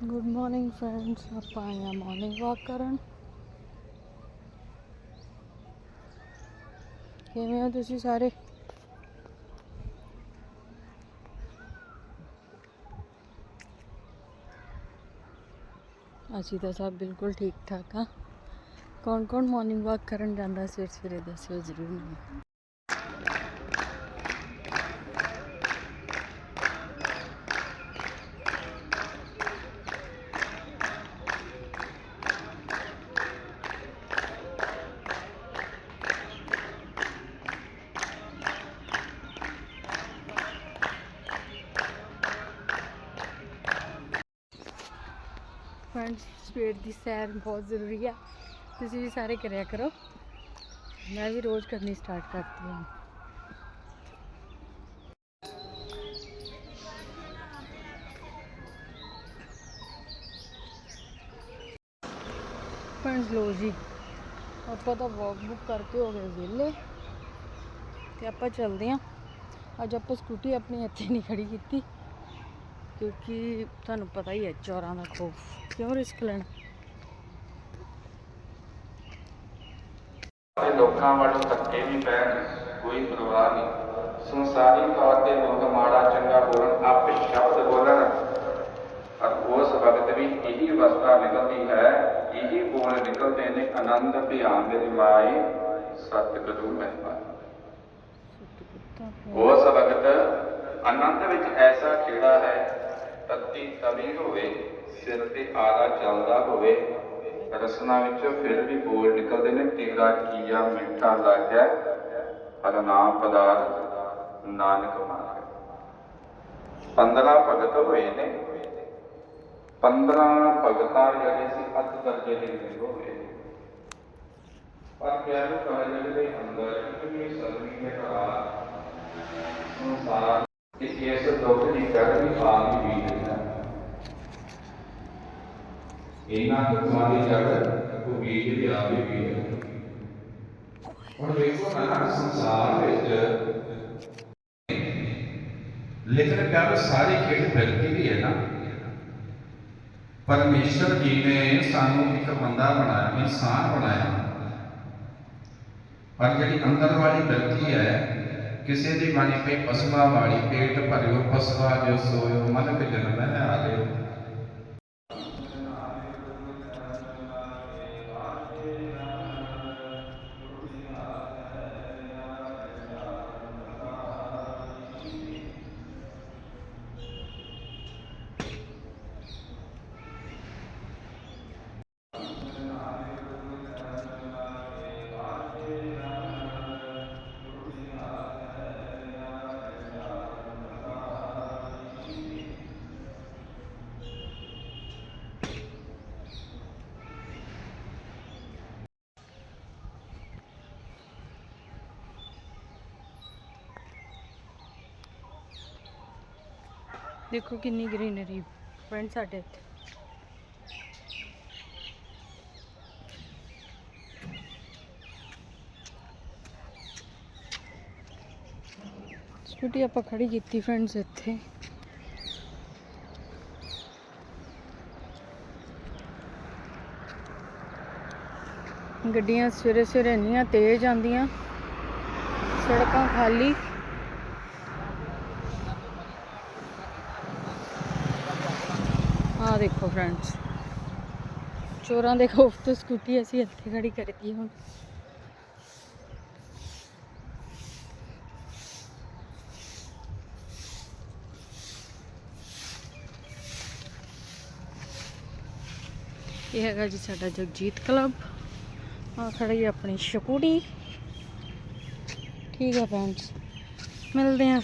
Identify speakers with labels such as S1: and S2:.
S1: Good morning friends ਆਪਾਂ ਆਏ ਹਾਂ ਮਾਰਨਿੰਗ ਵਾਕ ਕਰਨ ਕਿਵੇਂ ਹੋ ਤੁਸੀਂ ਸਾਰੇ ਅਸੀਂ ਤਾਂ ਸਭ ਬਿਲਕੁਲ ਠੀਕ ਠਾਕ ਆ ਕੌਣ ਕੌਣ ਮਾਰਨਿੰਗ ਵਾਕ ਕਰਨ ਜਾਂਦਾ ਸਵੇਰ ਸਵੇਰੇ ਦੱਸਿਓ ਜ਼ਰੂਰ ਮੈਨੂੰ ਫਰੈਂਡਸ ਸਵੇਰ ਦੀ ਸੈਰ ਬਹੁਤ ਜ਼ਰੂਰੀ ਆ। ਤੁਸੀਂ ਵੀ ਸਾਰੇ ਕਰਿਆ ਕਰੋ। ਮੈਂ ਵੀ ਰੋਜ਼ ਕਰਨੀ ਸਟਾਰਟ ਕਰਤੀ ਹਾਂ। ਫਰੈਂਡਸ ਲੋ ਜੀ, ਆਪਾਂ ਤਾਂ ਵਾਕ ਬੁੱਕ ਕਰਕੇ ਹੋ ਗਏ ਵਿਹਲੇ ਤੇ ਆਪਾਂ ਚੱਲਦੇ ਹਾਂ। ਅੱਜ ਆਪਾਂ ਸਕੂਟੀ ਆਪਣੀ ਇੱਥੇ ਨਹੀਂ ਖੜੀ ਕੀਤੀ। ਕਿਉਂਕਿ ਤੁਹਾਨੂੰ ਪਤਾ ਹੀ ਹੈ ਚੋਰਾਂ ਦਾ ਖੋਫ। ਕਿਉਂ ਰਿਸਕ ਲੈਣਾ?
S2: ਤੇ ਲੋਕਾਂ ਵੱਲੋਂ ਧੱਕੇ ਵੀ ਪੈਣ ਕੋਈ ਪਰਵਾਹ ਨਹੀਂ। ਸੰਸਾਰੀ ਤੌਰ ਤੇ ਲੋਕ ਮਾੜਾ ਚੰਗਾ ਬੋਲਣ ਆਪ ਸ਼ਬਦ ਬੋਲਣ। ਪਰ ਉਸ ਵਕਤ ਵੀ ਇਹੀ ਅਵਸਥਾ ਨਿਕਲਦੀ ਹੈ ਇਹੀ ਬੋਲ ਨਿਕਲਦੇ ਨੇ ਆਨੰਦ ਧਿਆਨ ਦੇ ਨਿਮਾਏ ਸਤਿਗੁਰੂ ਮਹਿਮਾ ਉਸ ਵਕਤ ਆਨੰਦ ਵਿੱਚ ਐਸਾ ਖੇੜਾ ਹੈ ਤਤੀ ਤਵੀ ਹੋਵੇ, ਸਿਰ ਤੇ ਆਰਾ ਚੱਲਦਾ ਹੋਵੇ, ਰਸਨਾ ਵਿੱਚੋਂ ਫਿਰ ਵੀ ਬੋਲ ਨਿਕਲਦੇ ਨੇ, ਤੇਰਾ ਕੀਆ ਮਿੱਠਾ ਲੱਗਿਆ ਪਰ ਨਾਮ ਪਦਾਰਥ, ਨਾਨਕ ਮਾਰੇ। 15 ਭਗਤ ਹੋਏ ਨੇ। 15 ਭਗਤਾਂ ਜਿਹੜੇ ਸੀ, ਅੱਧ ਦਰਜੇ ਦੇ ਵੀ ਹੋਏ ਪਰ ਪਿਆਰੇ ਕਾਲਜ ਦੇ ਅੰਦਰ ਇਤਨੀ ਸਰਵੀ ਹੈ ਕਰਾ ਸੰਸਾਰ ਕਿ ਇਸ ਦੁੱਖ ਦੀ ਜੜ ਵੀ ਆਪ ਹੀ ਬੀਜ ਹੈ ਇਹਨਾਂ ਦੁੱਖਾਂ ਦੀ ਜੜ ਕੋ ਬੀਜ ਵੀ ਆਪ ਬੀਜ ਹੁਣ ਵੇਖੋ ਨਾ ਸੰਸਾਰ ਵਿੱਚ ਲੇਕਿਨ ਪਿਆਰ ਸਾਰੀ ਖੇਡ ਫਿਰਦੀ ਵੀ ਹੈ ਨਾ। ਪਰਮੇਸ਼ਰ ਜੀ ਨੇ ਸਾਨੂੰ ਇੱਕ ਬੰਦਾ ਬਣਾਇਆ, ਇਨਸਾਨ ਬਣਾਇਆ। ਪਰ ਜਿਹੜੀ ਅੰਦਰ ਵਾਲੀ ਬਿਰਤੀ ਹੈ, ਕਿਸੇ ਦੀ ਬਾਣੀ ਪਈ ਪਸਵਾ ਵਾਲੀ, ਪੇਟ ਭਰਿਓ ਪਸਵਾ ਜੋ ਸੋਇਓ ਮਨ ਵਿੱਚ ਜਨਮ ਹੈ ਆਲਿਓ
S1: ਦੇਖੋ ਕਿੰਨੀ ਗ੍ਰੀਨਰੀ ਫਰੈਂਡ ਸਾਡੇ ਇੱਥੇ। ਸਕੂਟੀ ਆਪਾਂ ਖੜੀ ਕੀਤੀ ਫਰੈਂਡਸ ਇੱਥੇ। ਗੱਡੀਆਂ ਸਵੇਰੇ ਸਵੇਰੇ ਇੰਨੀਆਂ ਤੇਜ਼ ਆਉਂਦੀਆਂ, ਸੜਕਾਂ ਖਾਲੀ। ਆ ਦੇਖੋ ਫਰੈਂਡਸ ਚੋਰਾਂ ਦੇ ਖੌਫ ਤੋਂ ਸਕੂਟੀ ਅਸੀਂ ਇੱਥੇ ਖੜੀ ਕਰਤੀ ਹੁਣ। ਇਹ ਹੈਗਾ ਜੀ ਸਾਡਾ ਜਗਜੀਤ ਕਲੱਬ। ਆ ਖੜੀ ਆਪਣੀ ਸਕੂਟੀ ਠੀਕ ਹੈ ਫਰੈਂਡਸ ਮਿਲਦੇ ਆ